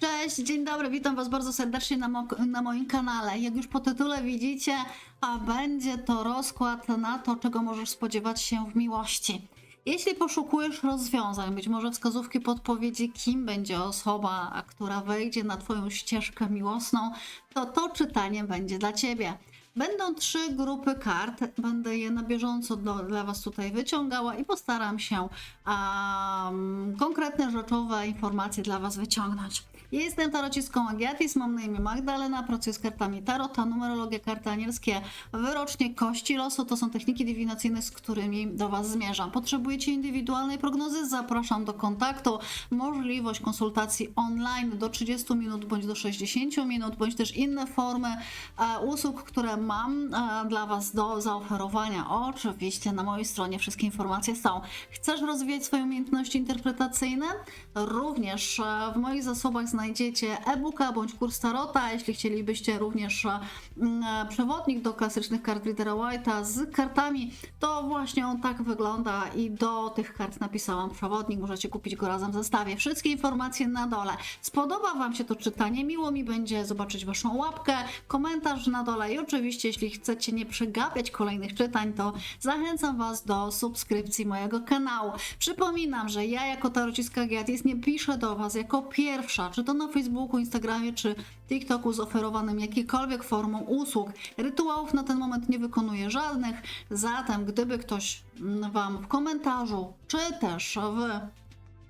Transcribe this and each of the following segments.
Cześć, dzień dobry, witam Was bardzo serdecznie na, mo- na moim kanale. Jak już po tytule widzicie, a będzie to rozkład na to, czego możesz spodziewać się w miłości. Jeśli poszukujesz rozwiązań, być może wskazówki, podpowiedzi, kim będzie osoba, która wejdzie na Twoją ścieżkę miłosną, to to czytanie będzie dla Ciebie. Będą trzy grupy kart, będę je na bieżąco do, dla Was tutaj wyciągała i postaram się um, konkretne, rzeczowe informacje dla Was wyciągnąć. Ja jestem tarocistką Agiatis, mam na imię Magdalena, pracuję z kartami Tarota, numerologia, karty anielskie, wyrocznie kości losu, to są techniki dywinacyjne, z którymi do Was zmierzam. Potrzebujecie indywidualnej prognozy? Zapraszam do kontaktu. Możliwość konsultacji online do 30 minut bądź do 60 minut, bądź też inne formy e, usług, które mam e, dla Was do zaoferowania. Oczywiście na mojej stronie wszystkie informacje są. Chcesz rozwijać swoje umiejętności interpretacyjne? Również e, w moich zasobach znajdziecie e-booka bądź kurs Tarota. Jeśli chcielibyście również e, mm, e, przewodnik do klasycznych kart Riddera White'a z kartami, to właśnie on tak wygląda i do tych kart napisałam przewodnik. Możecie kupić go razem w zestawie. Wszystkie informacje na dole. Spodoba Wam się to czytanie? Miło mi będzie zobaczyć Waszą łapkę, komentarz na dole i oczywiście, jeśli chcecie nie przegapiać kolejnych czytań, to zachęcam Was do subskrypcji mojego kanału. Przypominam, że ja jako tarociska Giatis nie piszę do Was jako pierwsza, czy to na Facebooku, Instagramie, czy TikToku z oferowanym jakikolwiek formą usług. Rytuałów na ten moment nie wykonuję żadnych, zatem gdyby ktoś mm, Wam w komentarzu, czy też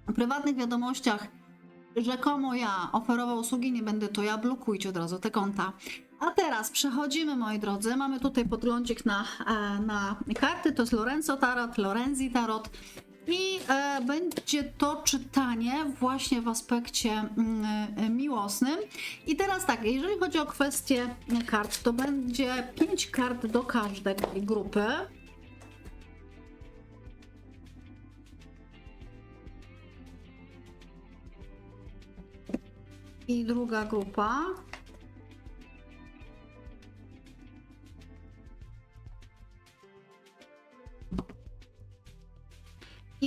w prywatnych wiadomościach rzekomo ja oferował usługi, nie będę to ja, blokujcie od razu te konta. A teraz przechodzimy, moi drodzy. Mamy tutaj podglądzik na, e, na karty. To jest Lorenzo Tarot, Lorenzi Tarot. I e, będzie to czytanie właśnie w aspekcie mm, e, miłosnym. I teraz tak, jeżeli chodzi o kwestię kart, to będzie 5 kart do każdej grupy. I druga grupa.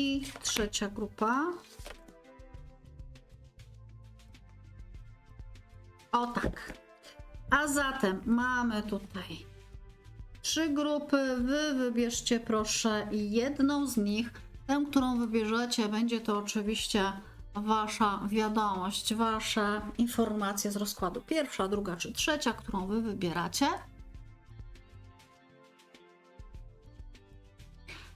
I trzecia grupa. O tak. A zatem mamy tutaj trzy grupy. Wy wybierzcie proszę jedną z nich. Tę, którą wybierzecie, będzie to oczywiście wasza wiadomość, wasze informacje z rozkładu. Pierwsza, druga czy trzecia, którą wy wybieracie.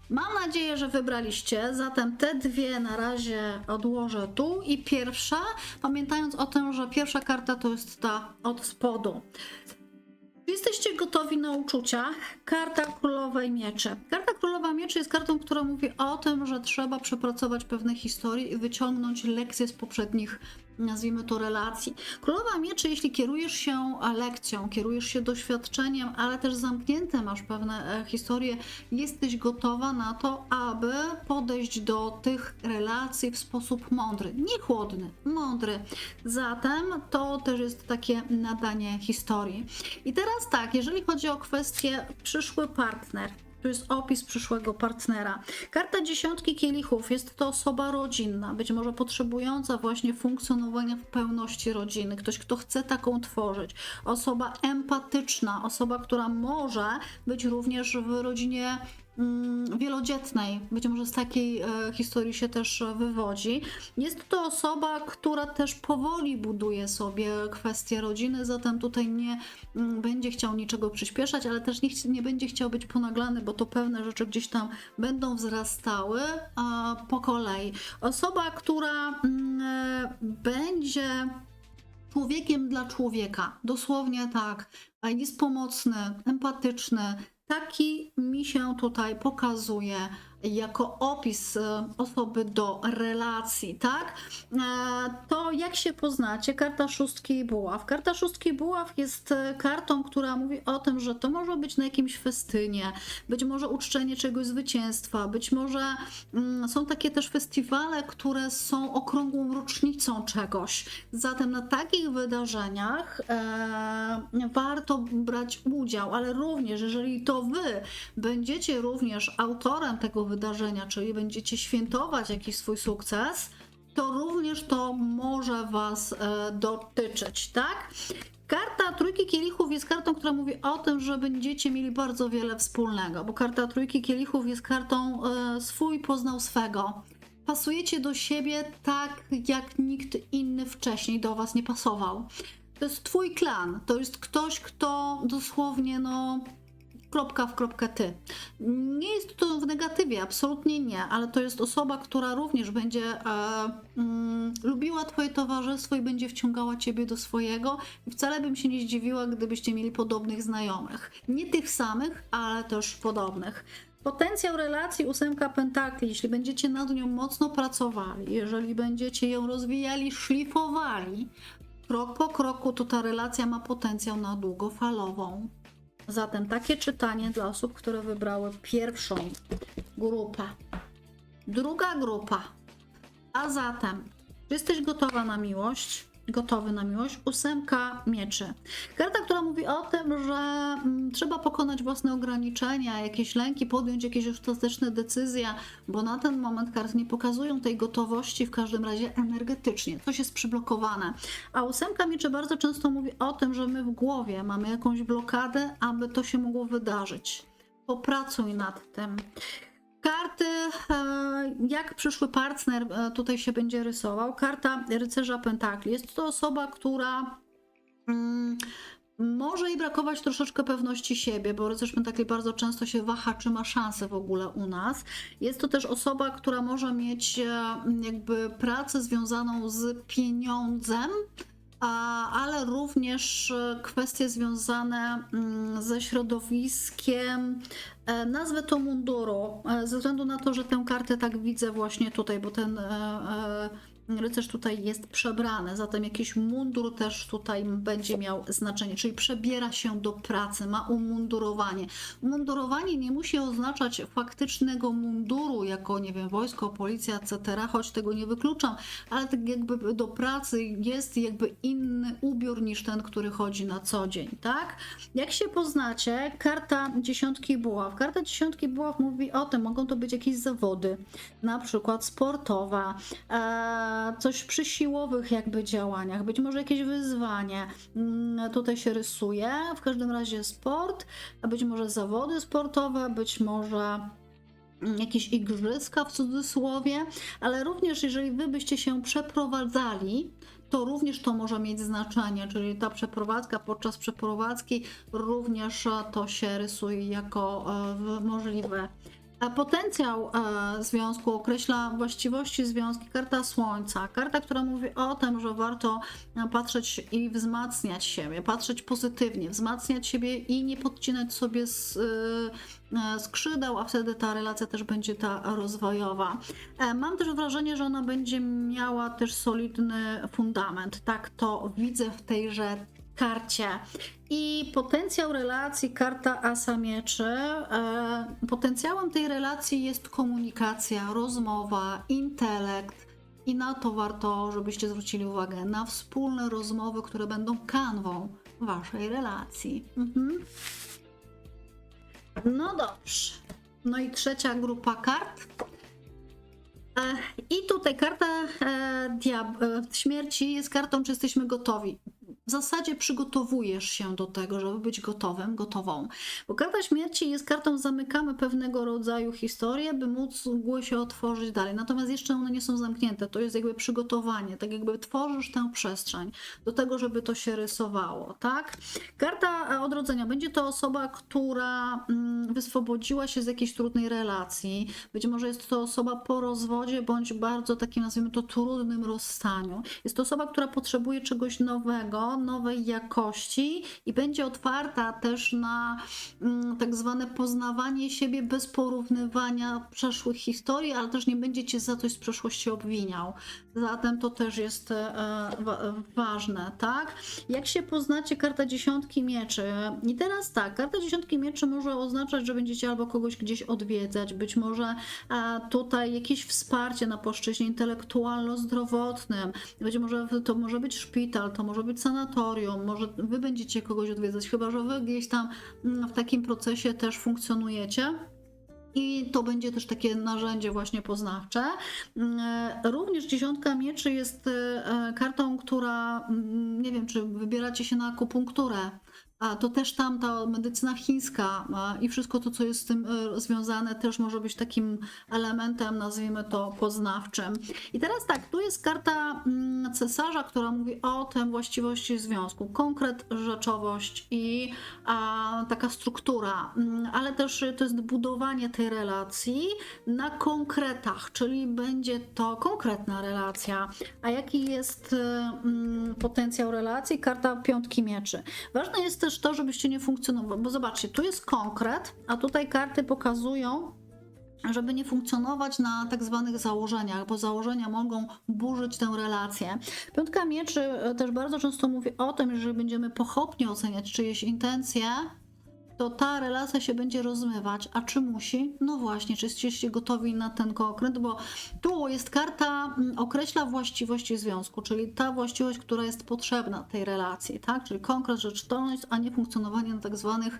Mam nadzieję, że wybraliście, zatem te dwie na razie odłożę tu i pierwsza, pamiętając o tym, że pierwsza karta to jest ta od spodu. Jesteście gotowi na uczucia? Karta Królowej Mieczy. Karta Królowa Mieczy jest kartą, która mówi o tym, że trzeba przepracować pewne historie i wyciągnąć lekcje z poprzednich, nazwijmy to, relacji. Królowa Mieczy, jeśli kierujesz się lekcją, kierujesz się doświadczeniem, ale też zamknięte masz pewne e, historie, jesteś gotowa na to, aby podejść do tych relacji w sposób mądry. Nie chłodny, mądry. Zatem to też jest takie nadanie historii. I teraz tak, jeżeli chodzi o kwestię przyszły partner, tu jest opis przyszłego partnera. Karta dziesiątki kielichów jest to osoba rodzinna, być może potrzebująca właśnie funkcjonowania w pełności rodziny, ktoś, kto chce taką tworzyć. Osoba empatyczna, osoba, która może być również w rodzinie wielodzietnej, być może z takiej e, historii się też e, wywodzi. Jest to osoba, która też powoli buduje sobie kwestie rodziny, zatem tutaj nie mm, będzie chciał niczego przyspieszać, ale też nie, nie będzie chciał być ponaglany, bo to pewne rzeczy gdzieś tam będą wzrastały po kolei. Osoba, która mm, e, będzie człowiekiem dla człowieka. Dosłownie tak. Jest pomocny, empatyczny. Taki mi się tutaj pokazuje jako opis e, osoby do relacji, tak? E, To jak się poznacie? Karta szóstki buław. Karta szóstki buław jest e, kartą, która mówi o tym, że to może być na jakimś festynie, być może uczczenie czegoś zwycięstwa, być może mm, są takie też festiwale, które są okrągłą rocznicą czegoś. Zatem na takich wydarzeniach warto brać udział, ale również jeżeli to wy będziecie również autorem tego wydarzenia, czyli będziecie świętować jakiś swój sukces, to również to może Was e, dotyczyć, tak? Karta Trójki Kielichów jest kartą, która mówi o tym, że będziecie mieli bardzo wiele wspólnego, bo karta Trójki Kielichów jest kartą e, swój poznał swego. Pasujecie do siebie tak, jak nikt inny wcześniej do Was nie pasował. To jest Twój klan, to jest ktoś, kto dosłownie, no, kropka w kropkę ty. Nie jest to w negatywie, absolutnie nie, ale to jest osoba, która również będzie e, mm, lubiła Twoje towarzystwo i będzie wciągała Ciebie do swojego. I wcale bym się nie zdziwiła, gdybyście mieli podobnych znajomych. Nie tych samych, ale też podobnych. Potencjał relacji ósemka pentakli, jeśli będziecie nad nią mocno pracowali, jeżeli będziecie ją rozwijali, szlifowali, krok po kroku, to ta relacja ma potencjał na długofalową. Zatem takie czytanie dla osób, które wybrały pierwszą grupę. Druga grupa. A zatem, czy jesteś gotowa na miłość? Gotowy na miłość? Ósemka mieczy. Karta, która mówi o tym, że mm, trzeba pokonać własne ograniczenia, jakieś lęki, podjąć jakieś ostateczne decyzje, bo na ten moment karty nie pokazują tej gotowości, w każdym razie energetycznie. Coś jest przyblokowane. A ósemka mieczy bardzo często mówi o tym, że my w głowie mamy jakąś blokadę, aby to się mogło wydarzyć. Popracuj nad tym. Karty, e, jak przyszły partner e, tutaj się będzie rysował. Karta rycerza pentakli. Jest to osoba, która mm, może jej brakować troszeczkę pewności siebie, bo rycerz pentakli bardzo często się waha, czy ma szansę w ogóle u nas. Jest to też osoba, która może mieć e, jakby pracę związaną z pieniądzem, ale również e, kwestie związane mm, ze środowiskiem, e, nazwę to munduru, e, ze względu na to, że tę kartę tak widzę właśnie tutaj, bo ten rycerz tutaj jest przebrany, zatem jakiś mundur też tutaj będzie miał znaczenie, czyli przebiera się do pracy, ma umundurowanie. Mundurowanie nie musi oznaczać faktycznego munduru, jako nie wiem, wojsko, policja, etc., choć tego nie wykluczam, ale tak jakby do pracy jest jakby inny ubiór niż ten, który chodzi na co dzień, tak? Jak się poznacie, karta dziesiątki buław. Karta dziesiątki buław mówi o tym, mogą to być jakieś zawody, na przykład sportowa, coś przy siłowych jakby działaniach, być może jakieś wyzwanie mm, tutaj się rysuje, w każdym razie sport, a być może zawody sportowe, być może jakieś igrzyska w cudzysłowie, ale również jeżeli wy byście się przeprowadzali, to również to może mieć znaczenie, czyli ta przeprowadzka podczas przeprowadzki również to się rysuje jako e, możliwe. Potencjał e, związku określa właściwości związki karta Słońca. Karta, która mówi o tym, że warto e, patrzeć i wzmacniać siebie, patrzeć pozytywnie, wzmacniać siebie i nie podcinać sobie z, e, skrzydeł, a wtedy ta relacja też będzie ta rozwojowa. Mam też wrażenie, że ona będzie miała też solidny fundament. Tak to widzę w tejże karcie. I potencjał relacji, karta Asa Mieczy. E, potencjałem tej relacji jest komunikacja, rozmowa, intelekt. I na to warto, żebyście zwrócili uwagę, na wspólne rozmowy, które będą kanwą waszej relacji. Mhm. No dobrze. No i trzecia grupa kart. E, I tutaj karta e, diab- e, śmierci jest kartą, czy jesteśmy gotowi. W zasadzie przygotowujesz się do tego, żeby być gotowym, gotową. Bo karta śmierci jest kartą, zamykamy pewnego rodzaju historię, by móc mgły się otworzyć dalej. Natomiast jeszcze one nie są zamknięte. To jest jakby przygotowanie, tak jakby tworzysz tę przestrzeń do tego, żeby to się rysowało, tak? Karta e, odrodzenia. Będzie to osoba, która mm, wyswobodziła się z jakiejś trudnej relacji. Być może jest to osoba po rozwodzie, bądź bardzo takim, nazwijmy to, trudnym rozstaniu. Jest to osoba, która potrzebuje czegoś nowego, nowej jakości i będzie otwarta też na mm, tak zwane poznawanie siebie bez porównywania przeszłych historii, ale też nie będzie cię za coś z przeszłości obwiniał. Zatem to też jest e, wa- ważne, tak? Jak się poznacie, karta dziesiątki mieczy. I teraz tak, karta dziesiątki mieczy może oznaczać, że będziecie albo kogoś gdzieś odwiedzać, być może e, tutaj jakieś wsparcie na płaszczyźnie intelektualno-zdrowotnym, być może to może być szpital, to może być sanatorium, może wy będziecie kogoś odwiedzać, chyba że wy gdzieś tam mm, w takim procesie też funkcjonujecie. I to będzie też takie narzędzie właśnie poznawcze. E, Również dziesiątka mieczy jest e, kartą, która, mm, nie wiem, czy wybieracie się na akupunkturę, a to też tam ta medycyna chińska i wszystko to, co jest z tym e, związane, też może być takim elementem, nazwijmy to, poznawczym. I teraz tak, tu jest karta mm, cesarza, która mówi o tym właściwości związku, konkret, rzeczowość i a, taka struktura, Mm, ale też to jest budowanie tej relacji na konkretach, czyli będzie to konkretna relacja. A jaki jest e, mm, potencjał relacji? Karta piątki mieczy. Ważne jest też to, żebyście nie funkcjonowali, bo zobaczcie, tu jest konkret, a tutaj karty pokazują, żeby nie funkcjonować na tak zwanych założeniach, bo założenia mogą burzyć tę relację. Piątka mieczy e, też bardzo często mówi o tym, że jeżeli będziemy pochopnie oceniać czyjeś intencje, to ta relacja się będzie rozmywać. A czy musi? No właśnie, czy jesteście gotowi na ten konkret? Bo tu jest karta, mm, określa właściwości związku, czyli ta właściwość, która jest potrzebna tej relacji, tak? Czyli konkret, rzeczywistość, a nie funkcjonowanie na tak zwanych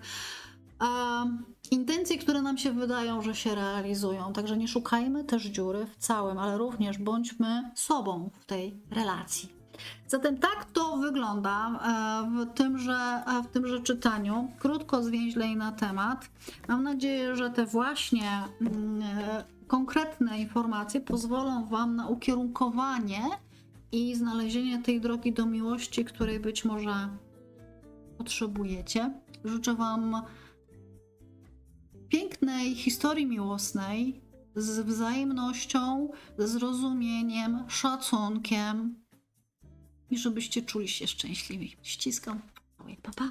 em, intencji, które nam się wydają, że się realizują. Także nie szukajmy też dziury w całym, ale również bądźmy sobą w tej relacji. Zatem tak to wygląda e, w tymże, e, w tymże czytaniu. Krótko, zwięźlej na temat. Mam nadzieję, że te właśnie mm, e, konkretne informacje pozwolą Wam na ukierunkowanie i znalezienie tej drogi do miłości, której być może potrzebujecie. Życzę Wam pięknej historii miłosnej z wzajemnością, ze zrozumieniem, szacunkiem i żebyście czuli się szczęśliwi. Ściskam. Pa, pa.